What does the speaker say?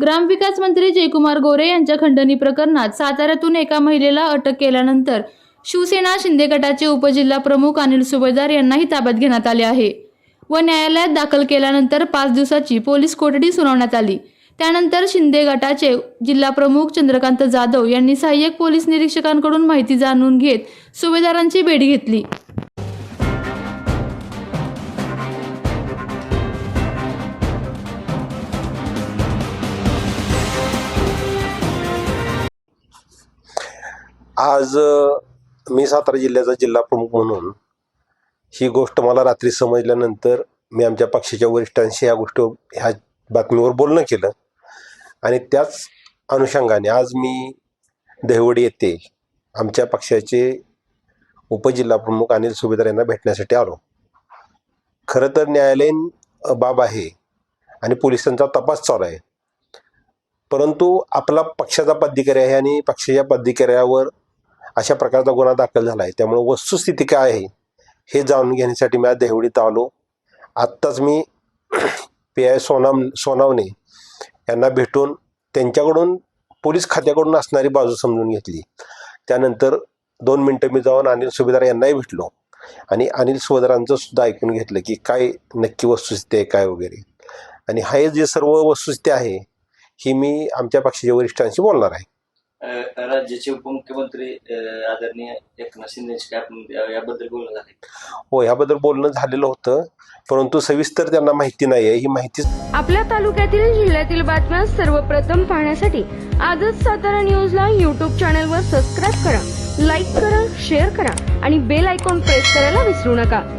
ग्रामविकास मंत्री जयकुमार गोरे यांच्या खंडणी प्रकरणात साताऱ्यातून एका महिलेला अटक केल्यानंतर शिवसेना शिंदे गटाचे उपजिल्हा प्रमुख अनिल सुभेदार यांनाही ताब्यात घेण्यात आले आहे. व न्यायालयात दाखल केल्यानंतर पाच दिवसाची पोलीस कोठडी सुनावण्यात आली. त्यानंतर शिंदे गटाचे जिल्हा प्रमुख चंद्रकांत जाधव यांनी सहाय्यक पोलीस निरीक्षकांकडून माहिती जाणून घेत सुभेदारांची भेट घेतली. आज मी सातारा जिल्ह्याचा जिल्हा प्रमुख म्हणून ही गोष्ट मला रात्री समजल्यानंतर मी आमच्या पक्षाच्या वरिष्ठांशी ह्या गोष्ट ह्या बातमीवर बोलणं केलं. आणि त्याच अनुषंगाने आज मी दहिवडी येथे आमच्या पक्षाचे उपजिल्हाप्रमुख अनिल सुभेदार यांना भेटण्यासाठी आलो. खरं तर न्यायालयीन बाब आहे आणि पोलिसांचा तपास चालू आहे. परंतु आपला पक्षाचा पदाधिकारी आहे आणि पक्षाच्या पदाधिकाऱ्यावर अशा प्रकारचा गुन्हा दाखल झाला आहे. त्यामुळे वस्तुस्थिती काय आहे हे जाणून घेण्यासाठी मी आज देवडीत आलो. आत्ताच मी पी आय सोनाम सोनावणे यांना भेटून त्यांच्याकडून पोलीस खात्याकडून असणारी बाजू समजून घेतली. त्यानंतर दोन मिनटं मी जाऊन अनिल सुभेदार यांनाही भेटलो. आणि अनिल सुभेदारांचं सुद्धा ऐकून घेतलं की काय नक्की वस्तुस्थिती आहे काय वगैरे. आणि हे जे सर्व वस्तुस्थिती आहे ही मी आमच्या पक्षाच्या वरिष्ठांशी बोलणार आहे. राज्याचे उपमुख्यमंत्री आदरणीय एकनाथ शिंदेचे काय आपण या- याबद्दल बोलणं झाले हो ह्याबद्दल बोलणं झालेलं होतं परंतु सविस्तर त्यांना माहिती नाही आहे ही माहिती आपल्या तालुक्यातील जिल्ह्यातील बातम्या सर्वप्रथम पाहण्यासाठी आजच सातारा न्यूजला यूट्यूब चॅनलवर सबस्क्राईब करा लाईक करा शेअर करा आणि बेल आयकॉन प्रेस करायला विसरू नका.